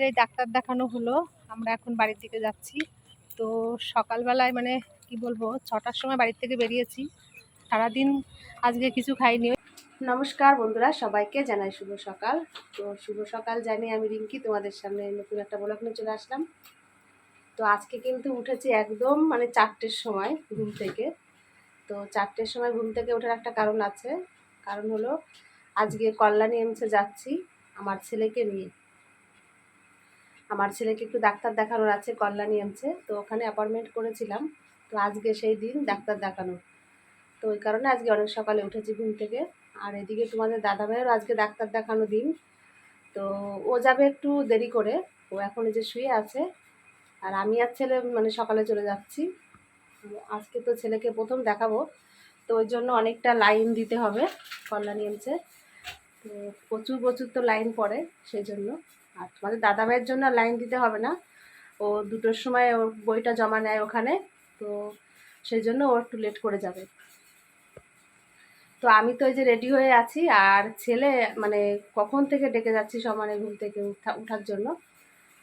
আমাদের এই ডাক্তার দেখানো হলো, আমরা এখন বাড়ির দিকে যাচ্ছি। তো সকালবেলায় মানে কি বলব, ছটার সময় বাড়ির থেকে বেরিয়েছি। সারাদিন আজকে কিছু খাইনি। নমস্কার বন্ধুরা, সবাইকে জানাই শুভ সকাল। তো শুভ সকাল জানি আমি রিঙ্কি তোমাদের সামনে নতুন একটা ব্লগ নিয়ে চলে আসলাম। তো আজকে কিন্তু উঠেছি একদম মানে চারটের সময় ঘুম থেকে। তো চারটের সময় ঘুম থেকে ওঠার একটা কারণ আছে। কারণ হলো, আজকে কল্যাণী এমসে যাচ্ছি, আমার ছেলেকে নিয়ে। আমার ছেলেকে একটু ডাক্তার দেখানোর আছে, কল্যাণী এমসে তো ওখানে অ্যাপয়েন্টমেন্ট করেছিলাম। তো আজকে সেই দিন ডাক্তার দেখানো। তো ওই কারণে আজকে অনেক সকালে উঠেছি ঘুম থেকে। আর এদিকে তোমাদের দাদা ভাইয়েরও আজকে ডাক্তার দেখানো দিন। তো ও যাবে একটু দেরি করে। ও এখন যে শুয়ে আছে। আর আমি আর ছেলে মানে সকালে চলে যাচ্ছি। আজকে তো ছেলেকে প্রথম দেখাবো। তো ওই জন্য অনেকটা লাইন দিতে হবে, কল্যাণী এমসে তো প্রচুর প্রচুর তো লাইন পড়ে, সেই জন্য। আর তোমাদের দাদা ভাইয়ের জন্য লাইন দিতে হবে না। ও দুটোর সময় ওর বইটা জমা নেয় ওখানে, তো সেই জন্য ও একটু লেট করে যাবে। তো আমি তো এই যে রেডি হয়ে আছি, আর ছেলে মানে কখন থেকে ডেকে যাচ্ছি সমানে ঘুম থেকে উঠা, উঠার জন্য?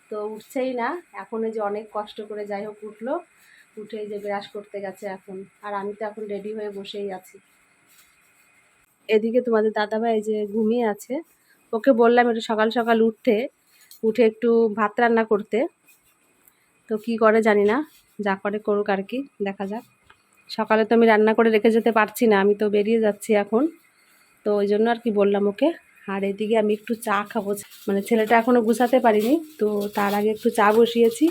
তো উঠছেই না, এখন এই যে অনেক কষ্ট করে যাই হোক উঠল, উঠে যে ব্রাশ করতে গেছে এখন, আর আমি তো এখন রেডি হয়ে বসেই আছি। এদিকে তোমাদের দাদাভাই এই যে ঘুমিয়ে আছে, ওকে বললাম একটু সকাল সকাল উঠতে উঠে একটু ভাত রান্না করতে। তো কি করে জানি না, যা করে করুক আর কি, দেখা যাক। সকালে তো আমি রান্না করে রেখে যেতে পারছি না, আমি তো বেরিয়ে যাচ্ছি এখন। তো ওই জন্য আর কি বললাম ওকে, আর এদিকে আমি একটু চা খাব। মানে ছেলেটা এখনও গুছাতে পারিনি, তো তার আগে একটু চা বসিয়েছি।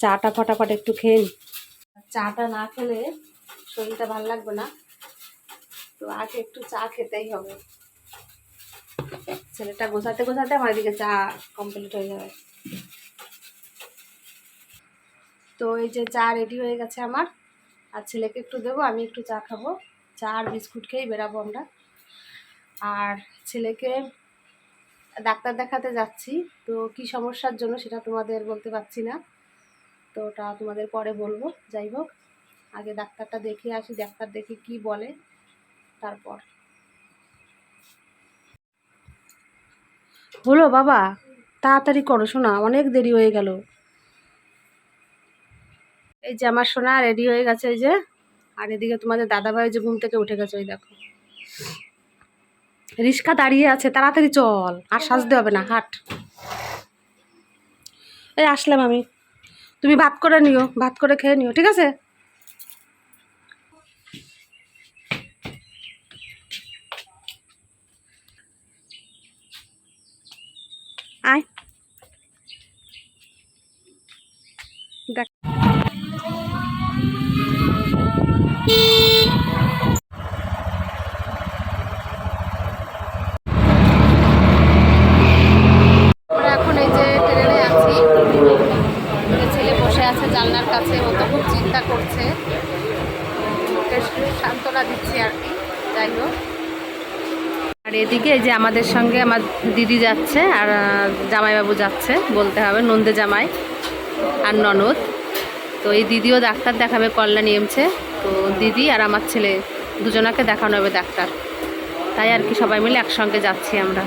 চাটা ফটাফট একটু খেয়ে নিই চাটা না খেলে শরীরটা ভালো লাগবে না। তো আগে একটু চা খেতেই হবে। ছেলেটা গোছাতে গোছাতে আমার এদিকে চা কমপ্লিট হয়ে যাবে। তো এই যে চা রেডি হয়ে গেছে আমার, আর ছেলেকে একটু দেবো, আমি একটু চা খাব। চা আর বিস্কুট খেয়েই বেরাবো আমরা। আর ছেলেকে ডাক্তার দেখাতে যাচ্ছি, তো কি সমস্যার জন্য সেটা তোমাদের বলতে পারছি না। তো ওটা তোমাদের পরে বলব, যাই হোক। আগে ডাক্তারটা দেখে আসি, ডাক্তার দেখে কি বলে, তারপর। হলো বাবা, তাড়াতাড়ি করো শোনা, অনেক দেরি হয়ে গেল। এই যে আমার সোনা রেডি হয়ে গেছে এই যে, আর এদিকে তোমাদের দাদাভাই যে ঘুম থেকে উঠে গেছে, ওই দেখো। রিক্সা দাঁড়িয়ে আছে, তাড়াতাড়ি চল, আর সাজতে হবে না, হাট। এই আসলাম আমি। তুমি ভাত করে নিও, ভাত করে খেয়ে নিও, ঠিক আছে? জানলার কাছে, ও তো খুব চিন্তা করছে। সান্ত্বনা দিচ্ছি আর কি, যাই হোক। আর এদিকে যে আমাদের সঙ্গে আমার দিদি যাচ্ছে আর জামাইবাবু যাচ্ছে, বলতে হবে, নন্দে জামাই আর ননদ। তো এই দিদিও ডাক্তার দেখাবে, কল্যাণী এমছে। তো দিদি আর আমার ছেলে দুজনাকে দেখানো হবে ডাক্তার। তাই আর কি সবাই মিলে একসঙ্গে যাচ্ছি আমরা।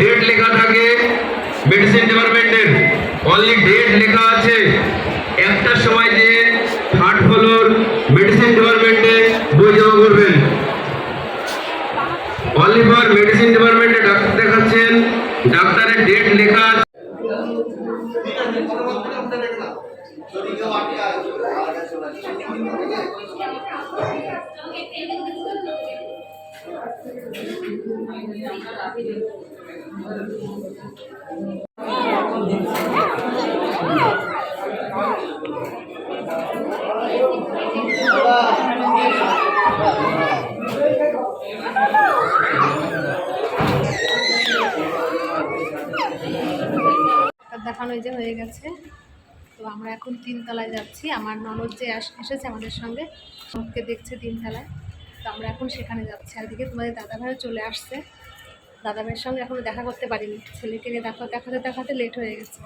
ডেট লেখা থাকে মেডিসিন ডিপার্টমেন্টের অনলি ডেট লেখা আছে একটার সময় যে থার্ড ফ্লোর মেডিসিন ডিপার্টমেন্টে বই জমা করবেন। অনলি ফর মেডিসিন ডিপার্টমেন্টে ডাক্তার দেখাচ্ছেন, ডাক্তারের ডেট লেখা আছে। যদি দেখানো যে হয়ে গেছে। তো আমরা এখন তিনতলায় যাচ্ছি। আমার ননদ যে এসেছে আমাদের সঙ্গে সবকে দেখছে তিনতলায়। তো আমরা এখন সেখানে যাচ্ছি। আর দিকে তোমাদের দাদাভাইও চলে আসছে। দাদাভাইয়ের সঙ্গে এখনও দেখা করতে পারিনি। ছেলেকে নিয়ে দেখা দেখাতে দেখাতে লেট হয়ে গেছে।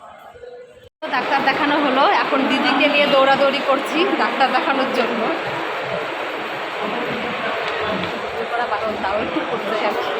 ডাক্তার দেখানো হলো। এখন দিদিকে নিয়ে দৌড়াদৌড়ি করছি ডাক্তার দেখানোর জন্য। তাও একটু করতে যাচ্ছি।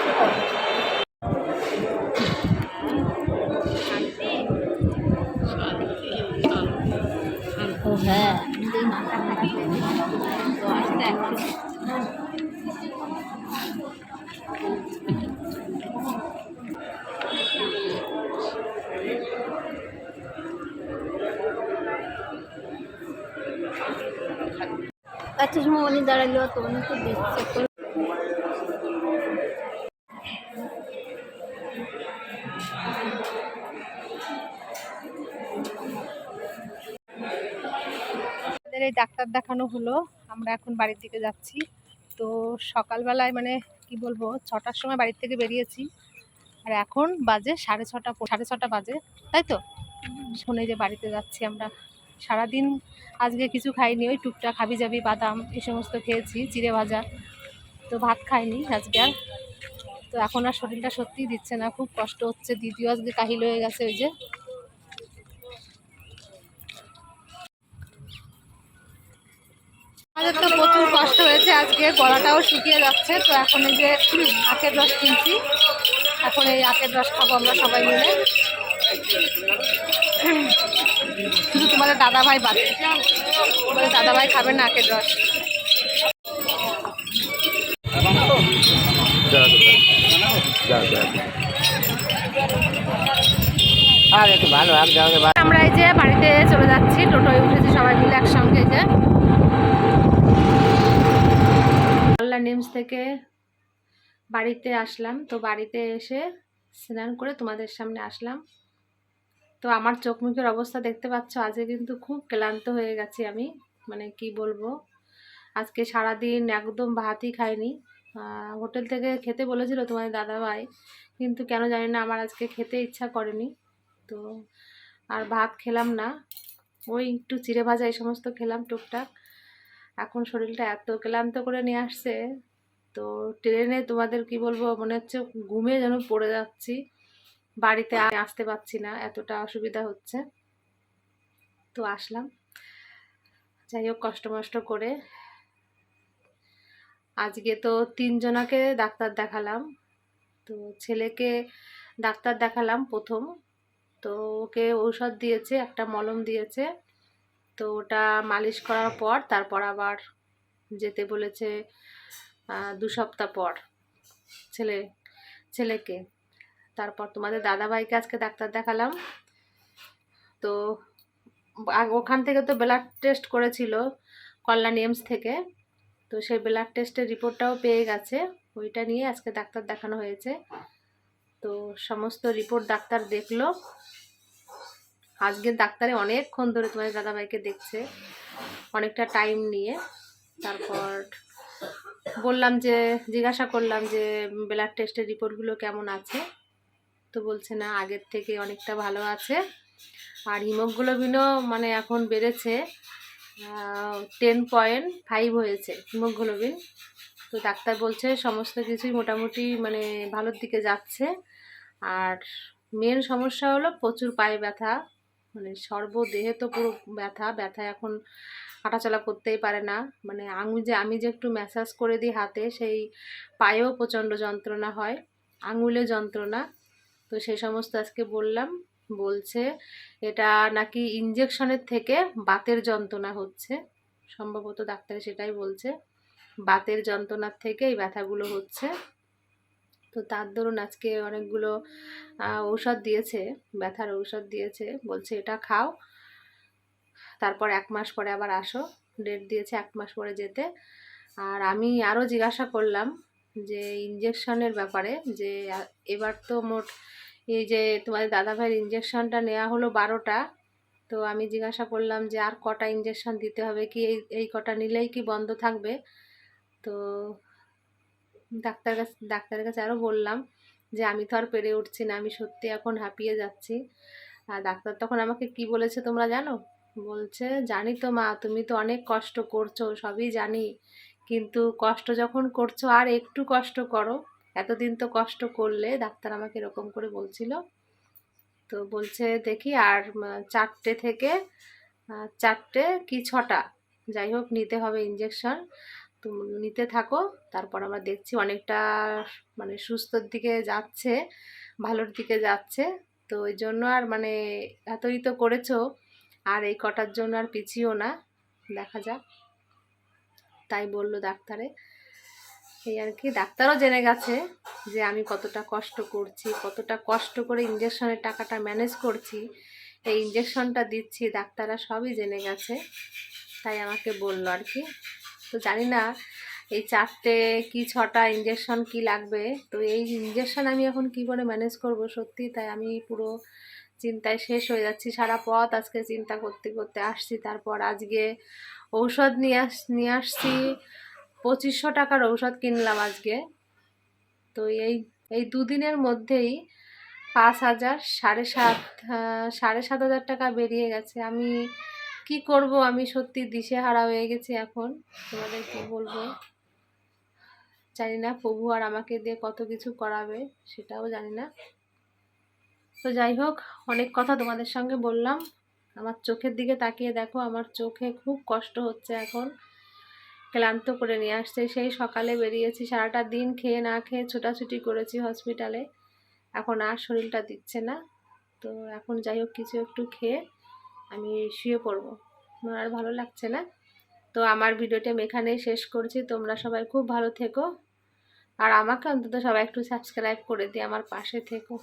এত সময় দাঁড়াল, তো উনি তো দেখছে এই ডাক্তার দেখানো হলো, আমরা এখন বাড়ির দিকে যাচ্ছি। তো সকালবেলায় মানে কি বলব, ছটার সময় বাড়ির থেকে বেরিয়েছি। আর এখন বাজে সাড়ে ছটা সাড়ে ছটা বাজে, তাই তো? শুনে যে বাড়িতে যাচ্ছি আমরা। সারাদিন আজকে কিছু খাইনি, ওই টুকটাক হাবি জাবি বাদাম এই সমস্ত খেয়েছি চিড়ে ভাজা। তো ভাত খাইনি আজকে আর। তো এখন আর শরীরটা সত্যিই দিচ্ছে না, খুব কষ্ট হচ্ছে। দিদিও আজকে কাহিল হয়ে গেছে ওই যে। আমাদের তো প্রচুর কষ্ট হয়েছে আজকে গলাটাও শুকিয়ে যাচ্ছে। তো এখন এই যে আখের রস কিনছি। এখন এই আখের রস খাব আমরা সবাই মিলে। তোমাদের দাদা ভাই বাদে তোমাদের দাদা ভাই খাবে না আগ যাওয়া আমরা এই যে বাড়িতে চলে যাচ্ছি, টোটোয় উঠেছি সবাই মিলে একসঙ্গে যে। আল্লাহ নিমস থেকে বাড়িতে আসলাম। তো বাড়িতে এসে স্নান করে তোমাদের সামনে আসলাম। তো আমার চোখ মুখের অবস্থা দেখতে পাচ্ছ, আজকে কিন্তু খুব ক্লান্ত হয়ে গেছি আমি। মানে কি বলব? আজকে সারাদিন একদম ভাতই খাইনি। হোটেল থেকে খেতে বলেছিল তোমাদের দাদাভাই, কিন্তু কেন জানি না আমার আজকে খেতে ইচ্ছা করেনি। তো আর ভাত খেলাম না। ওই একটু চিড়ে ভাজা এই সমস্ত খেলাম টুকটাক। এখন শরীরটা এত ক্লান্ত করে নিয়ে আসছে, তো ট্রেনে তোমাদের কি বলব, মনে হচ্ছে ঘুমে যেন পড়ে যাচ্ছি। বাড়িতে আসতে পারছি না, এতটা অসুবিধা হচ্ছে। তো আসলাম। যাই হোক, কষ্ট মষ্ট করে আজকে তো তিনজনাকে ডাক্তার দেখালাম। তো ছেলেকে ডাক্তার দেখালাম প্রথম। তো ওকে ঔষধ দিয়েছে, একটা মলম দিয়েছে। তো ওটা মালিশ করার পর তারপর আবার যেতে বলেছে দু সপ্তাহ পর ছেলে, ছেলেকে। তারপর তোমাদের দাদাভাইকে আজকে ডাক্তার দেখালাম। তো ওখান থেকে তো ব্লাড টেস্ট করেছিল কল্যাণ এমস থেকে। তো সেই ব্লাড টেস্টের রিপোর্টটাও পেয়ে গেছে। ওইটা নিয়ে আজকে ডাক্তার দেখানো হয়েছে। তো সমস্ত রিপোর্ট ডাক্তার দেখল। আজকে ডাক্তারে অনেকক্ষণ ধরে তোমাদের দাদাভাইকে দেখছে। অনেকটা টাইম নিয়ে। তারপর বললাম যে, জিজ্ঞাসা করলাম যে ব্লাড টেস্টের রিপোর্টগুলো কেমন আছে? তো বলছে, না, আগের থেকে অনেকটা ভালো আছে। আর হিমোগ্লোবিনও মানে এখন বেড়েছে টেন পয়েন্ট ফাইভ হয়েছে হিমোগ্লোবিন। তো ডাক্তার বলছে, সমস্ত কিছুই মোটামুটি মানে ভালোর দিকে যাচ্ছে। আর মেন সমস্যা হলো প্রচুর পায়ে ব্যথা মানে সর্বদেহে তো পুরো ব্যথা ব্যথা এখন হাঁটাচলা করতেই পারে না। মানে আমি যে আমি যে একটু ম্যাসাজ করে দিই হাতে, সেই পায়েও প্রচণ্ড যন্ত্রণা হয়, আঙুলে যন্ত্রণা। তো সেই সমস্ত আজকে বললাম। বলছে, এটা নাকি ইঞ্জেকশনের থেকে বাতের যন্ত্রণা হচ্ছে। সম্ভবত ডাক্তারে সেটাই বলছে। বাতের যন্ত্রণার থেকে এই ব্যথাগুলো হচ্ছে। তো তার দরুন আজকে অনেকগুলো ঔষধ দিয়েছে, ব্যথার ঔষধ দিয়েছে। বলছে, এটা খাও। তারপর এক মাস পরে আবার আসো। ডেট দিয়েছে এক মাস পরে যেতে। আর আমি আরও জিজ্ঞাসা করলাম যে ইঞ্জেকশনের ব্যাপারে যে, এবার তো মোট এই যে তোমাদের দাদাভাইয়ের ইঞ্জেকশনটা নেওয়া হলো বারোটা, তো আমি জিজ্ঞাসা করলাম যে, আর কটা ইঞ্জেকশন দিতে হবে কি? এই এই কটা নিলেই কি বন্ধ থাকবে? তো ডাক্তার কাছে, ডাক্তারের কাছে আরও বললাম যে, আমি তো আর পেরে উঠছি না, আমি সত্যি এখন হাঁপিয়ে যাচ্ছি। আর ডাক্তার তখন আমাকে কি বলেছে তোমরা জানো? বলছে, জানি তো মা, তুমি তো অনেক কষ্ট করছ, সবই জানি। কিন্তু কষ্ট যখন করছ, আর একটু কষ্ট করো। এতদিন তো কষ্ট করলে, ডাক্তার আমাকে এরকম করে বলছিল। তো বলছে, দেখি আর চারটে থেকে চারটে কি ছটা? যাই হোক, নিতে হবে ইঞ্জেকশন নিতে থাকো। তারপর আমরা দেখছি অনেকটা মানে সুস্থর দিকে যাচ্ছে, ভালোর দিকে যাচ্ছে। তো ওই জন্য আর মানে এতই তো করেছ, আর এই কটার জন্য আর পিছিয়েও না। দেখা যাক। তাই বলল ডাক্তারে। এই আর কি, ডাক্তারও জেনে গেছে যে আমি কতটা কষ্ট করছি, কতটা কষ্ট করে ইঞ্জেকশনের টাকাটা ম্যানেজ করছি। এই ইঞ্জেকশনটা দিচ্ছি, ডাক্তাররা সবই জেনে গেছে, তাই আমাকে বলল আর কি। তো জানি না, এই চারটে কি ছটা ইঞ্জেকশন কি লাগবে? তো এই ইঞ্জেকশন আমি এখন কি করে ম্যানেজ করব সত্যি, তাই আমি পুরো চিন্তায় শেষ হয়ে যাচ্ছি সারা পথ আজকে চিন্তা করতে করতে আসছি। তারপর আজকে ঔষধ নিয়ে আস, নিয়ে আসছি। পঁচিশশো টাকার ঔষধ কিনলাম আজকে। তো এই এই দুদিনের মধ্যেই পাঁচ হাজার, সাড়ে সাত সাড়ে সাত হাজার টাকা বেরিয়ে গেছে। আমি কি করব? আমি সত্যি দিশেহারা হয়ে গেছি এখন। তোমাদের কি বলব? জানি না, প্রভু আর আমাকে দিয়ে কত কিছু করাবে সেটাও জানি না। তো যাই হোক, অনেক কথা তোমাদের সঙ্গে বললাম। আমার চোখের দিকে তাকিয়ে দেখো, আমার চোখে খুব কষ্ট হচ্ছে এখন। ক্লান্ত করে নিয়ে আসছে। সেই সকালে বেরিয়েছি, সারাটা দিন খেয়ে না খেয়ে ছোটাছুটি করেছি হসপিটালে এখন আর শরীরটা দিচ্ছে না। তো এখন যাই হোক, কিছু একটু খেয়ে আমি শুয়ে পড়ব। আমার আর ভালো লাগছে না? তো আমার ভিডিওটা আমি এখানেই শেষ করছি। তোমরা সবাই খুব ভালো থেকো। আর আমাকে অন্তত সবাই একটু সাবস্ক্রাইব করে দিয়ে আমার পাশে থেকো।